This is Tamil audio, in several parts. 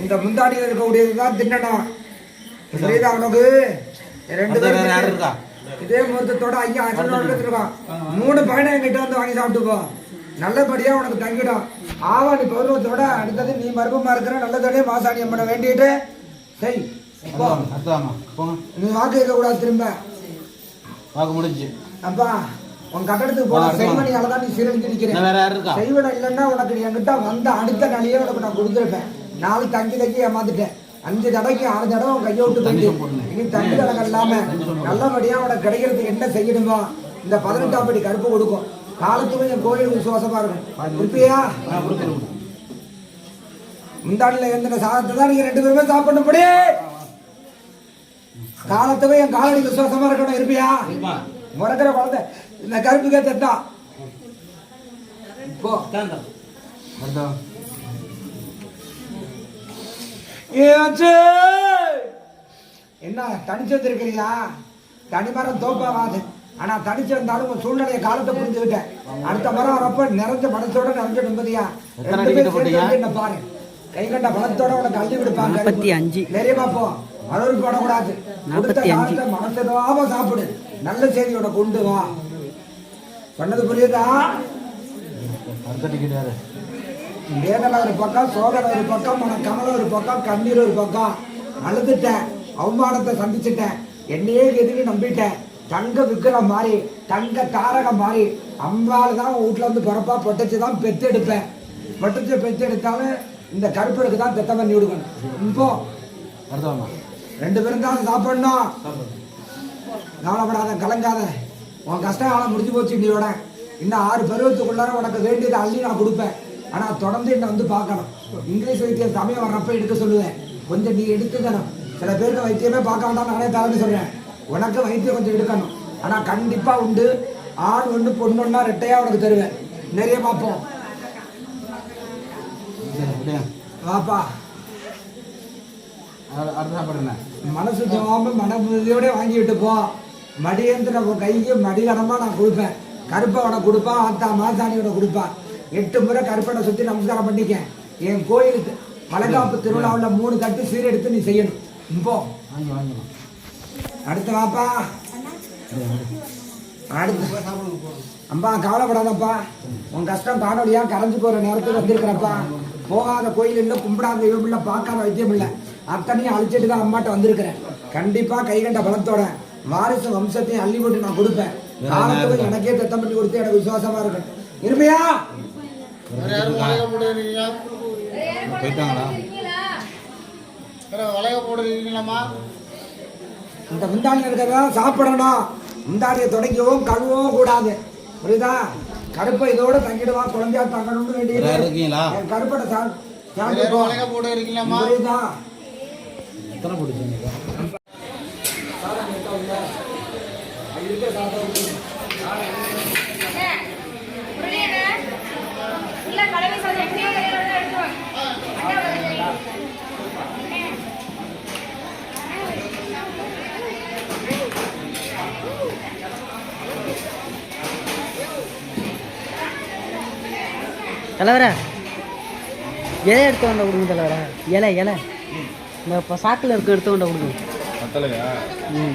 இந்தா, முந்தாடியில் இருக்கக்கூடியதுதான் தின்னணும் புரியுதா உனக்கு? ரெண்டு பேரும்? இதே முகூர்த்தத்தோட ஐயா அர்ஜுனோட எடுத்துருக்கான் மூணு பையனை என்கிட்ட வந்து வாங்கி சாப்பிட்டு போ நல்லபடியா உனக்கு தங்கிடும். ஆவாணி பௌர்வத்தோட அடுத்தது நீ மர்மமா இருக்கிற நல்லதோடய மாசாணி அம்மனை வேண்டிட்டு. செய். நீ வாக்கு கூடாது திரும்ப. வாக்கு முடிஞ்சு. அப்பா. உன் கட்டடத்துக்கு போன. செய்வனியால தான் நீ சீரழிஞ்சிருக்கிறேன் இன்னும் வேற யாரு இருக்கா? செய்வனம் இல்லைன்னா உனக்கு என்கிட்ட வந்த அடுத்த நாளையே உனக்கு நான் கொடுத்துருப்பேன். நாலு தங்கி தங்கி ஏமாந்துட்டேன் அஞ்சு தடவைக்கு ஆறு தடவை உன் கையை விட்டு போயிட்டு. இனி தண்ணி தடவை இல்லாம நல்லபடியா உனக்கு கிடைக்கிறதுக்கு என்ன செய்யணுமோ இந்த பதினெட்டாம் படி கருப்பு கொடுக்கும். காலத்துக்கும் என் கோயில் விசுவாசமா இருக்கும். இருப்பியா. முந்தாடியில் இருந்த சாதத்தை தான் நீங்க ரெண்டு பேருமே சாப்பிடணும்படி. காலத்துக்கும் என் காலடி விசுவாசமா இருக்கணும் இருப்பியா? இருப்பா. முறக்கிற குழந்தை. இந்த கருப்புக்கே தட்டா போ. என்ன தனிச்சு வந்திருக்கிறீங்களா தனிமரம் தோப்பாவாது ஆனா தனிச்சு வந்தாலும் உன் சூழ்நிலைய காலத்தை புரிஞ்சுக்கிட்டேன். அடுத்த மரம் வரப்ப நிறைஞ்ச மனசோட நிறைஞ்ச நிம்மதியா என்ன பாரு. கை கண்ட பலத்தோட உனக்கு அள்ளி விடுப்பாங்க நாற்பத்தி அஞ்சு. நிறைய பார்ப்போம் அழகு போடக்கூடாது. மனசதாம சாப்பிடு. நல்ல செய்தி உனக்கு கொண்டு வா. பண்ணது புரியுதா? வேதனை ஒரு பக்கம் சோதனை ஒரு பக்கம் மன கமல ஒரு பக்கம் கண்ணீர் ஒரு பக்கம். அழுதுட்டேன் அவமானத்தை சந்திச்சிட்டேன். என்னையே எதுக்கு நம்பிட்டேன். தங்க விக்கிரம் மாறி தங்க தாரகம் மாறி அம்பாள் தான் வீட்டுல வந்து பிறப்பா பொட்டச்சு தான் பெத்தெடுப்பேன் பொட்டச்சு பெத்தெடுத்தாலும் இந்த கருப்பருக்கு தான் பெத்த பண்ணி விடுக்கணும் இப்போ. ரெண்டு பேரும் தான் சாப்பிடணும். கவலைப்படாத கலங்காத. உன் கஷ்ட காலம் முடிஞ்சு போச்சு இன்னையோட இன்னும் ஆறு பருவத்துக்குள்ளார உனக்கு வேண்டியதை அள்ளி நான் கொடுப்பேன். ஆனா தொடர்ந்து என்னை வந்து பார்க்கணும். இங்கிலீஷ் வைத்தியம் சமயம் வர்றப்ப எடுக்க சொல்லுவேன். கொஞ்சம் நீ எடுத்துக்கணும். சில பேருக்கு வைத்தியமே பார்க்க வேண்டாம் நானே தரேன்னு சொல்றேன். உனக்கு வைத்தியம் கொஞ்சம் எடுக்கணும். ஆனா கண்டிப்பா உண்டு. ஆண் ஒன்று பொண்ணு ஒன்றா ரெட்டையா உனக்கு தருவேன். நிறைய பார்ப்போம்? வாப்பா. என்ன? மனசு தோவாம மனமுதியோட வாங்கிட்டு போ. மடியந்திர உன் கைக்கு மடிகடமா நான் கொடுப்பேன். கருப்பை உனக்கு கொடுப்பான் ஆத்தா மாசாணியோட கொடுப்பான். எட்டு முறை கருப்பனை சுத்தி நமஸ்காரம் பண்ணிக்க என் கோயிலுக்கு வளகாப்பு திருவிழாவில் மூணு கட்டு சீரெடுத்து நீ செய்யணும். இப்போ அடுத்து வாப்பா. அடுத்து. அம்பா கவலைப்படாதப்பா. உன் கஷ்டம் காணொலியா கரைஞ்சு போற நேரத்துக்கு வந்திருக்கிறப்பா. போகாத கோயில் இல்லை கும்பிடாத தெய்வம் இல்லை பார்க்காத வைத்தியம் இல்லை. அத்தனையும் அழிச்சிட்டு தான் அம்மாட்ட வந்திருக்கிறேன். கண்டிப்பா கைகண்ட பலத்தோட வாரிசு வம்சத்தையும் அள்ளி போட்டு நான் கொடுப்பேன். காலத்துக்கு எனக்கே திட்டம் பண்ணி கொடுத்து எனக்கு விசுவாசமா இருக்கும் இருமையா போயிட்டாங்களா? வளைய போடுறீங்களாம்மா இந்த முந்தாணி இருக்கிறதா சாப்பிடணும்? முந்தாடியை தொடங்கவும் கழுவவும் கூடாது. புரியுதா? கருப்பை இதோட தங்கிடுவா குழந்தையா தங்கணும்னு வேண்டியது? என் கருப்பனை சா சாப்பிட்டு வேற போ. வளைய போடுறீங்களாம்மா புரியுதா? எத்தனை பிடிச்சிங்க தலைவர இலை எடுத்து வந்த கொடுங்க தலைவர. இலை இலை. இந்த இப்போ சாக்கில் இருக்க எடுத்து வந்த கொடுங்க. ம்.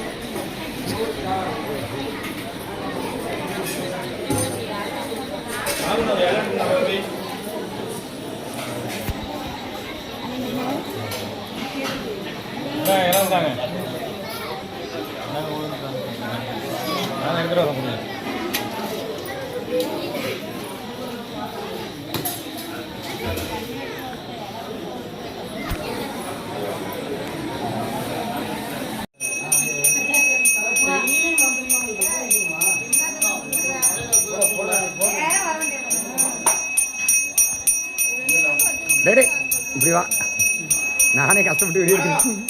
இறந்தாங்க நான் எடுத்துகிட்டு வர முடியாது டே டேய், இப்படி வா. நானே கஷ்டப்பட்டு வெளியே எடுக்கணும்